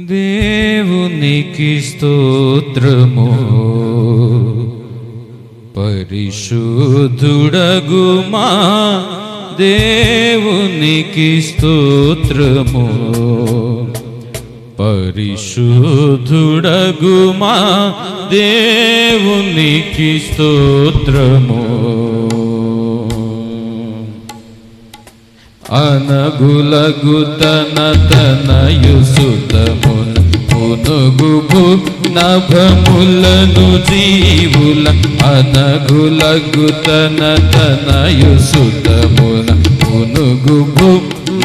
దేవునికి స్తోత్రము. పరిశుద్ధుడగుమా దేవునికి స్తోత్రము. పరిశుద్ధుడగుమా దేవునికి స్తోత్రము. అనగులగు తన తనయు సుతమున్ నభములను జీవుల అనగులగు తన తనయు సుతమున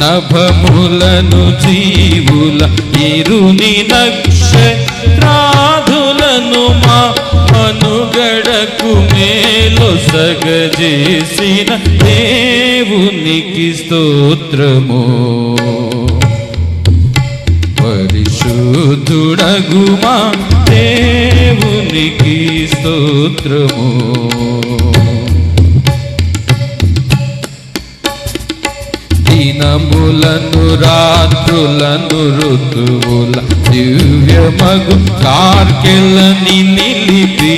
నభములను జీవుల ఇరుని నక్ష రాధులను మా మనుగడకు మేలు సగజేసిన దేవునికి స్తోత్రము. పరిశుద్ధుడగుమా దేవునికి స్తోత్రము. దినములను రాత్రులను ఋతువుల దివ్యమగు కార్కెలని నిలిపి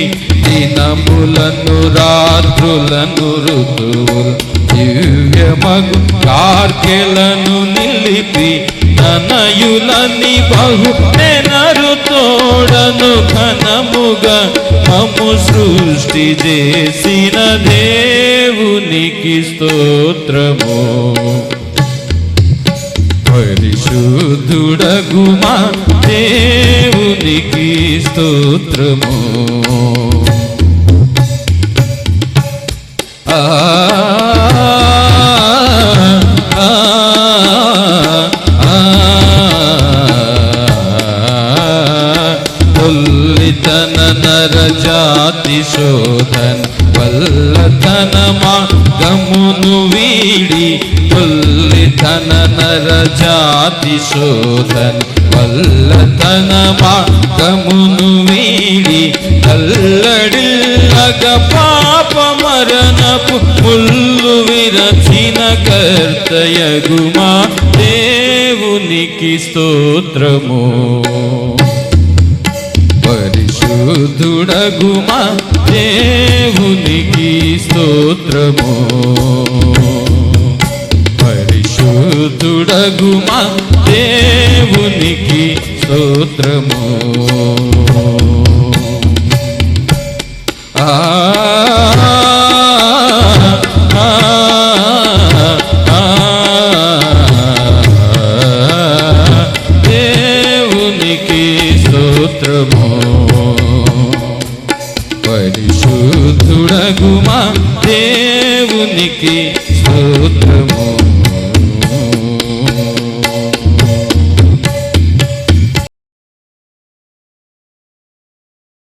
దినములను రాత్రులను ఋతువుల దివ్యమగు కార్కెలను నిలిపి తనయులని బహు నెనరు తోడను ఘనముగా మము సృష్టి చేసిన దేవునికి స్తోత్రము. పరిశుద్ధుడగుమా దేవునికి స్తోత్రము. ఆ నరజాతి శోధన్ వల్లతన గమును వీడి తొల్లితన నరజాతి శోధన్ వల్లతన గమును వీడి తల్లడిల్లగ పాపమరణపు ముళ్ళు విరచిన కర్తయగుమా దేవునికి స్తోత్రము. పరిశుద్ధుడగుమా దేవునికి స్తోత్రము. పరిశుద్ధుడగుమా దేవునికి స్తోత్రము. దేవునికి స్తోత్రము. పరిశుద్ధుడగుమా దేవునికి